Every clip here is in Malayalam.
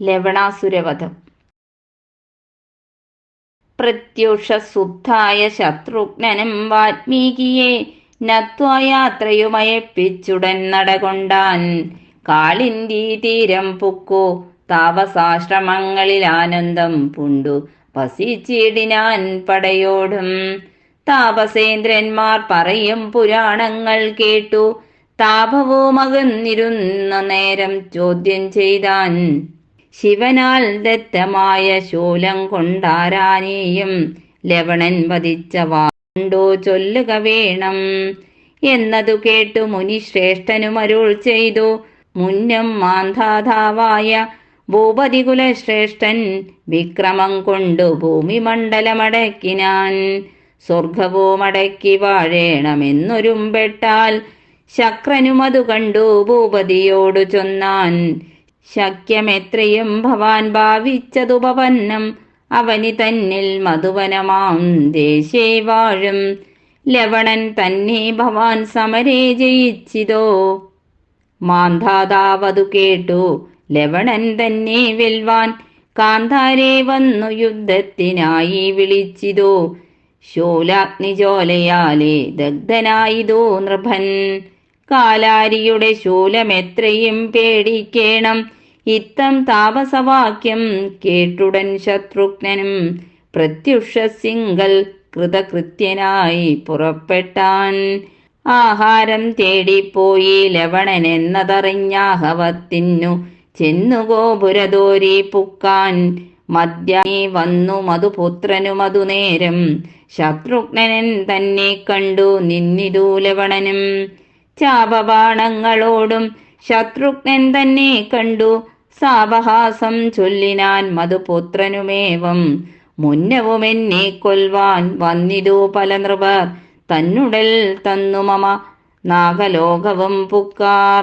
ലവണാസുരവധം. പ്രത്യുഷസുദ്ധായ ശത്രുഘ്നനും വാൽമീകിയെ നത്വായാത്രയുമയപ്പിച്ചുടൻ നടകൊണ്ടാൻ കാളിന്തി തീരം പുക്കു താപസാശ്രമങ്ങളിൽ ആനന്ദം പുണ്ടു. വസിച്ചിടിനാൻ പടയോടും താപസേന്ദ്രന്മാർ പറയും പുരാണങ്ങൾ കേട്ടു. താപവുമകന്നിരുന്ന നേരം ചോദ്യം ചെയ്താൻ ശിവനാൽ ദത്തമായ ശൂലം കൊണ്ടാരാനേയും ലവണൻ വധിച്ച വാണ്ടോ ചൊല്ലുക വേണം. എന്നതു കേട്ടു മുനിശ്രേഷ്ഠനും അരുൾ ചെയ്തു. മുന്നം മാന്ധാതാവായ ഭൂപതികുലശ്രേഷ്ഠൻ വിക്രമം കൊണ്ടു ഭൂമിമണ്ഡലമടക്കിനാൻ. സ്വർഗവുമടക്കി വാഴേണമെന്നൊരുമ്പെട്ടാൽ ശക്രനുമതു കണ്ടു ഭൂപതിയോടു ചൊന്നാൻ. ശക്യമെത്രയും ഭവാൻ ഭാവിച്ചതുപവന്നം അവനി തന്നിൽ മധുവനമാം ദേശേ വാഴും. ലവണൻ തന്നെ ഭവാൻ സമരേ ജയിച്ചിതോ? മാന്ധാതാവതു കേട്ടു ലവണൻ തന്നെ വെൽവാൻ. കാന്താരെ വന്നു യുദ്ധത്തിനായി വിളിച്ചിതോ? ശൂലാഗ്നിജോലയാലെ ദഗ്ധനായിതോ നൃഭൻ. കാലാരിയുടെ ശൂലമെത്രയും പേടിക്കേണം. ഇത്തം താപസവാക്യം കേട്ടുടൻ ശത്രുഘ്നനും പ്രത്യുഷസിങ്കൽ കൃതകൃത്യനായി പുറപ്പെട്ടാൻ. ആഹാരം തേടിപ്പോയി ലവണൻ എന്നതറിഞ്ഞാഹവത്തിന്നു ചെന്നു ഗോപുരദോരി പുക്കാൻ. മദ്യാനി വന്നു മധുപുത്രനു മധുനേരം ശത്രുഘ്നൻ തന്നെ കണ്ടു നിന്നിതു ലവണനും. ചാപബാണങ്ങളോടും ശത്രുഘ്നൻ തന്നെ കണ്ടു. സാവഹാസം ചൊല്ലിനാൻ മധുപുത്രനുമേവം. മുന്നവുമെന്നെ കൊൽവാൻ വന്നിതു പല നൃപർ. തന്നുടൽ തന്നു മമ നാഗലോകവും പുക്കാർ.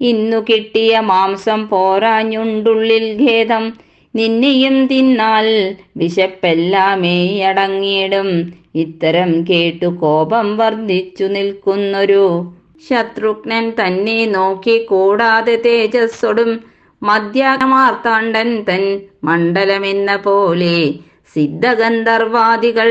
ഇന്നു കിട്ടിയ മാംസം പോരാഞ്ഞുണ്ടുള്ളിൽ ഖേദം. നിന്നെയും തിന്നാൽ വിശപ്പെല്ലാമേ അടങ്ങിയിടും ഇത്തരം കേട്ടു കോപം വർദ്ധിച്ചു നിൽക്കുന്നൊരു ശത്രുഘ്നൻ തന്നെ നോക്കി കൂടാതെ തേജസ്സൊടും മധ്യാമാർത്താണ്ടൻ തൻ മണ്ഡലമെന്ന പോലെ സിദ്ധഗന്ധർവാദികൾ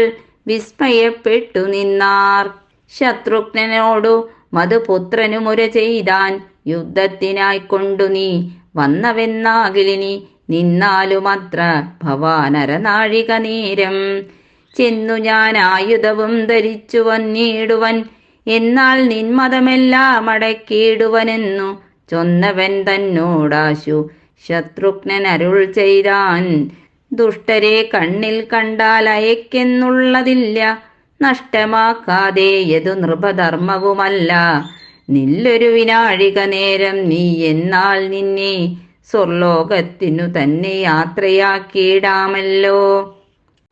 വിസ്മയപ്പെട്ടു നിന്നാർ. ശത്രുഘ്നോടു മധുപുത്രനുമുര ചെയ്താൻ യുദ്ധത്തിനായി കൊണ്ടു നീ വന്നവെന്നാകിലിനി നിന്നാലുമത്ര ഭവാനരനാഴിക നേരം ചെന്നു ഞാൻ ആയുധവും ധരിച്ചു വന്നിടുവൻ എന്നാൽ നിന്മതമെല്ലാം അടക്കിയിടുവനെന്നു ചൊന്നവൻ തന്നോടാശു. ശത്രുഘ്നൻ അരുൾ ചെയ്താൻ ദുഷ്ടരെ കണ്ണിൽ കണ്ടാൽ അയക്കെന്നുള്ളതില്ല. നഷ്ടമാക്കാതെ യതു നൃപധർമ്മവുമല്ല. നില്ലൊരു വിനാഴിക നേരം നീ എന്നാൽ നിന്നെ സ്വർലോകത്തിനു തന്നെ യാത്രയാക്കിയിടാമല്ലോ.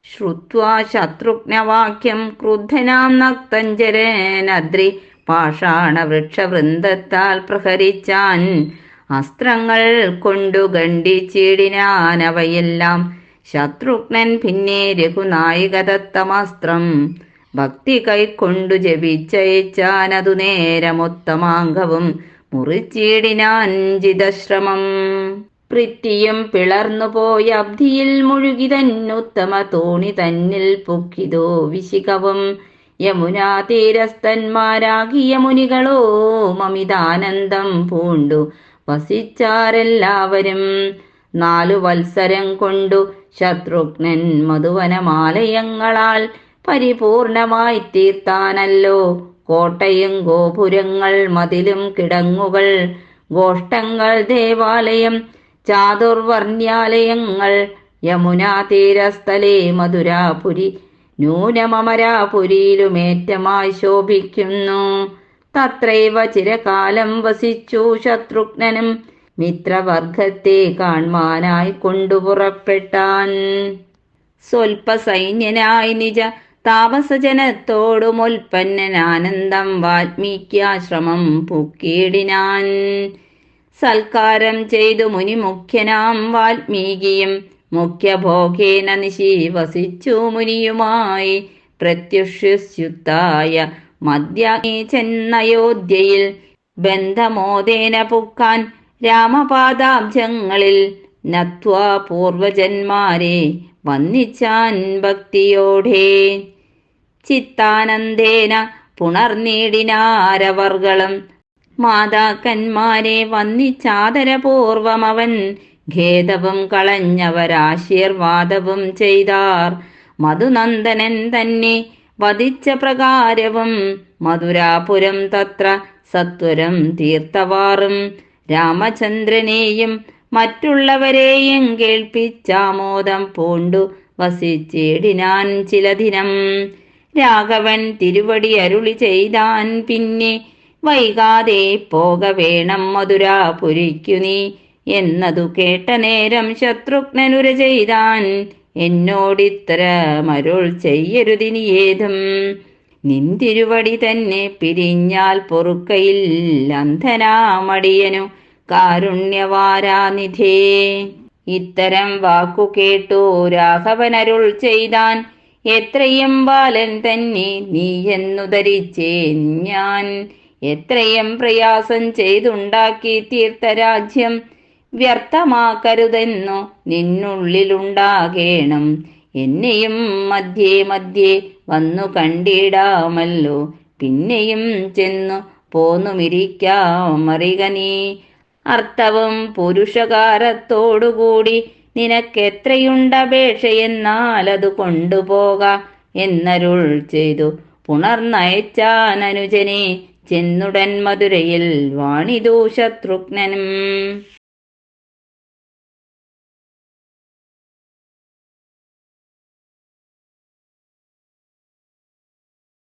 ശ്രുത്വാ ശത്രുഘ്നവാക്യം ക്രുദ്ധനാം നക്തഞ്ചരനദ്രി പാഷാണവൃക്ഷവൃന്ദത്താൽ പ്രഹരിച്ചാൻ അസ്ത്രങ്ങൾ കൊണ്ടു ഗണ്ഡിച്ചിടിനാൻ അവയെല്ലാം ശത്രുഘ്നൻ പിന്നെ രഘുനായികദത്തമാസ്ത്രം ഭക്തി കൈക്കൊണ്ടു ജപിച്ചയച്ചാനതു നേരമൊത്തമാംഗവും മുറിച്ചിടിനാൻ ജിതശ്രമം പിളർന്നുപോയ പിളർന്നു പോയ അബ്ധിയിൽ മുഴുകി തന്നുത്തമ തോണി തന്നിൽ പൊക്കിതോ വിശികവും. യമുനാ തീരസ്ഥന്മാരാകിയ മുനികളോ മമിതാനന്ദം പൂണ്ടു. വസിച്ചാരെല്ലാവരും നാലു വത്സരം കൊണ്ടു ശത്രുഘ്നൻ മധുവനമാലയങ്ങളാൽ പരിപൂർണമായി തീർത്താനല്ലോ. കോട്ടയും ഗോപുരങ്ങൾ മതിലും കിടങ്ങുകൾ ഗോഷ്ടങ്ങൾ ദേവാലയം ചാതുർവർണ്യാലയങ്ങൾ യമുനാ തീരസ്ഥലേ മധുരാപുരി ന്യൂനമരാപുരിയിലുമേറ്റമായി ശോഭിക്കുന്നു. തത്രൈവ ചിരകാലം വസിച്ചു ശത്രുഘ്നനും മിത്രവർഗത്തെ കാൺമാനായി കൊണ്ടുപുറപ്പെട്ടാൻ. സ്വൽപ്പ സൈന്യനായി നിജ താപസജനത്തോടു മുൽപ്പന്നനാനന്ദം വാൽമീക്യാശ്രമം പൂക്കിയിടിനാൻ. സൽക്കാരം ചെയ്തു മുനിമുഖ്യനാം വാൽമീകിയും മുഖ്യഭോഗേന നിശി വസിച്ചു മുനിയുമായി പ്രത്യുഷ്യുത്തായ മധ്യാഗ്നി ചെന്നയോധ്യയിൽ ബന്ധമോദേന പുക്കാൻ രാമപാദാബ്ജങ്ങളിൽ നത്വാ പൂർവജന്മാരെ വന്നിച്ചാൻ ഭക്തിയോടെ. ചിത്താനന്ദേന പുണർനീടിനാരവർകളും മാതാക്കന്മാരെ വന്നിച്ചാദരപൂർവമവൻ ഖേദവും കളഞ്ഞവരാശീർവാദവും ചെയ്താർ. മധുനന്ദനൻ തന്നെ വധിച്ച പ്രകാരവും മധുരാപുരം തത്ര സത്വരം തീർത്തവാറും. രാമചന്ദ്രനെയും മറ്റുള്ളവരെയും കേൾപ്പിച്ചാമോദം പൂണ്ടു വസിച്ചിടിനാൻ ചില ദിനം രാഘവൻ തിരുവടി അരുളി ചെയ്താൻ പിന്നെ വൈകാതെ പോക വേണം മധുരാപുരിക്കു നീ. എന്നതു കേട്ട നേരം ശത്രുഘ്നനുര ചെയ്താൻ എന്നോടിത്തരമരുൾ ചെയ്യരുതിനിയേതും നിന്തിരുവടി തന്നെ പിരിഞ്ഞാൽ പൊറുക്കയിൽ അന്ധനാമടിയനു കാരുണ്യവാരാനിധേ. ഇത്തരം വാക്കു കേട്ടു രാഘവനരുൾ ചെയ്താൻ എത്രയും ബാലൻ തന്നെ നീ എന്നു ധരിച്ചേൻ ഞാൻ. എത്രയും പ്രയാസം ചെയ്തുണ്ടാക്കി തീർത്ഥരാജ്യം വ്യർത്ഥമാക്കരുതെന്നു നിന്നുള്ളിലുണ്ടാകേണം. എന്നെയും മധ്യേ മധ്യേ വന്നു കണ്ടിടാമല്ലോ. പിന്നെയും ചെന്നു പോന്നുമിരിക്കാമറിക നീ. അർത്ഥവും പുരുഷകാരത്തോടുകൂടി നിനക്കെത്രയുണ്ടപേക്ഷയെന്നാലതു കൊണ്ടുപോക എന്നരുൾ ചെയ്തു. പുണർന്നയച്ചാൻ അനുജനെ ചെന്നുടൻ മധുരയിൽ വാണിതു ശത്രുഘ്നനും